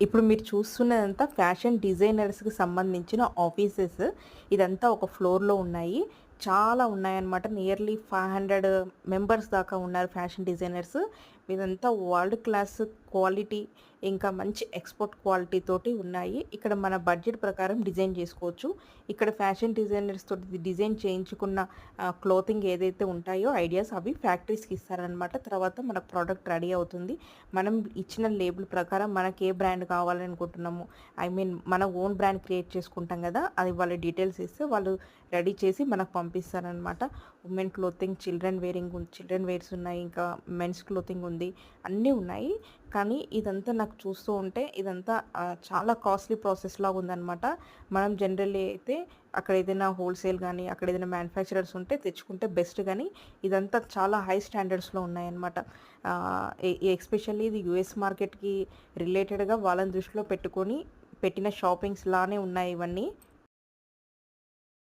ఇప్పుడు మీరు చూస్తున్నదంతా ఫ్యాషన్ డిజైనర్స్‌కి సంబంధించిన ఆఫీసెస్. ఇదంతా ఒక ఫ్లోర్‌లో ఉన్నాయి. చాలా ఉన్నాయన్నమాట. నియర్లీ 500 మెంబర్స్ దాకా ఉన్నారు ఫ్యాషన్ డిజైనర్స్. ఇదంతా వరల్డ్ క్లాస్ క్వాలిటీ ఇంకా మంచి ఎక్స్‌పోర్ట్ క్వాలిటీ తోటి ఉన్నాయి. ఇక్కడ మన బడ్జెట్ ప్రకారం డిజైన్ చేసుకోవచ్చు. ఇక్కడ ఫ్యాషన్ డిజైనర్స్ తోటి డిజైన్ చేయించుకున్న క్లోతింగ్ ఏదైతే ఉంటాయో ఐడియాస్ అవి ఫ్యాక్టరీస్‌కి ఇస్తారనమాట. తర్వాత మనకు ప్రోడక్ట్ రెడీ అవుతుంది. మనం ఇచ్చిన లేబుల్ ప్రకారం మనకి ఏ బ్రాండ్ కావాలనుకుంటున్నాము ఐ మీన్ మన ఓన్ బ్రాండ్ క్రియేట్ చేసుకుంటాం కదా అది వాళ్ళ డీటెయిల్స్ ఇస్తే వాళ్ళు రెడీ చేసి మనకు పంపిస్తారనమాట. Women clothing, children wearing children wears ఉన్నాయి. ఇంకా మెన్స్ క్లోతింగ్ ఉంది. అన్నీ ఉన్నాయి. కానీ ఇదంతా నాకు చూస్తూ ఉంటే ఇదంతా చాలా కాస్ట్‌లీ ప్రాసెస్ లాగా ఉందనమాట. మనం జనరల్లీ అయితే అక్కడ ఏదైనా హోల్‌సేల్ కానీ అక్కడ ఏదైనా మ్యానుఫ్యాక్చరర్స్ ఉంటే తెచ్చుకుంటే బెస్ట్ కానీ ఇదంతా చాలా హై స్టాండర్డ్స్‌లో ఉన్నాయన్నమాట. ఎస్పెషల్లీ ఇది యూఎస్ మార్కెట్‌కి రిలేటెడ్‌గా వాళ్ళని దృష్టిలో పెట్టుకొని పెట్టిన షాపింగ్స్ లానే ఉన్నాయి ఇవన్నీ.